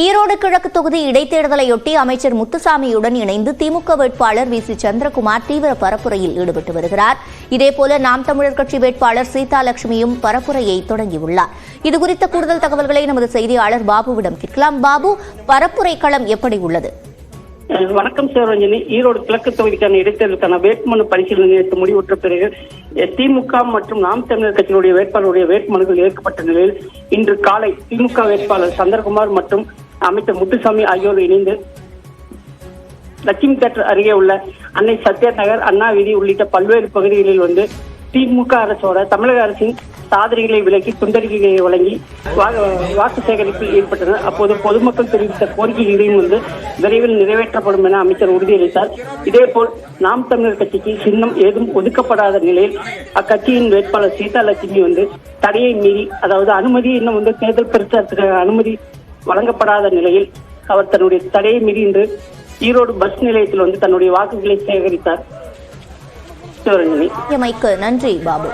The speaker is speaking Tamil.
ஈரோடு கிழக்கு தொகுதி இடைத்தேர்தலையொட்டி அமைச்சர் முத்துசாமியுடன் இணைந்து திமுக வேட்பாளர் வி சி சந்திரகுமார் தீவிர பரப்புரையில் ஈடுபட்டு வருகிறார். இதேபோல நாம் தமிழர் கட்சி வேட்பாளர் சீதாலட்சுமியும் பரப்புரையை தொடங்கியுள்ளார். இதுகுறித்த கூடுதல் தகவல்களை நமது செய்தியாளர் பாபுவிடம் கேட்கலாம். பாபு பரப்புரை களம் எப்படி உள்ளது? வணக்கம் சிவரஞ்சனி ஈரோடு கிழக்கு தொகுதிக்கான இடைத்தேர்தலுக்கான வேட்புமனு பரிசீலனை நேற்று முடிவுற்ற பிறகு திமுக மற்றும் நாம் தமிழர் கட்சியினுடைய வேட்பாளருடைய வேட்புமனுகள் ஏற்கப்பட்ட நிலையில் இன்று காலை திமுக வேட்பாளர் சந்திரகுமார் மற்றும் அமைச்சர் முத்துசாமி ஆகியோர் இணைந்து லட்சுமி தேட்டர் அருகே உள்ள அன்னை சத்யா நகர் அண்ணா வீதி உள்ளிட்ட பல்வேறு பகுதிகளில் வந்து திமுக அரசோட தமிழக அரசின் சாதனைகளை விலக்கி துண்டறிக்கைகளை வழங்கி வா- வாக்கு சேகரிப்பில் ஈடுபட்டனர் அப்போது பொதுமக்கள் தெரிவித்த கோரிக்கைகளையும் வந்து விரைவில் நிறைவேற்றப்படும் என அமைச்சர் உறுதியளித்தார். இதேபோல் நாம் தமிழர் கட்சிக்கு சின்னம் ஏதும் ஒதுக்கப்படாத நிலையில் அக்கட்சியின் வேட்பாளர் சீதா லட்சுமி வந்து தடையை மீறி அதாவது அனுமதி இன்னும் வந்து தேர்தல் பிரச்சாரத்துக்கு அனுமதி வழங்கப்படாத நிலையில் அவர் தன்னுடைய தடையை மீறி இன்று ஈரோடு பஸ் நிலையத்தில் வந்து தன்னுடைய வாக்குகளை சேகரித்தார். மைக்கு நன்றி பாபு.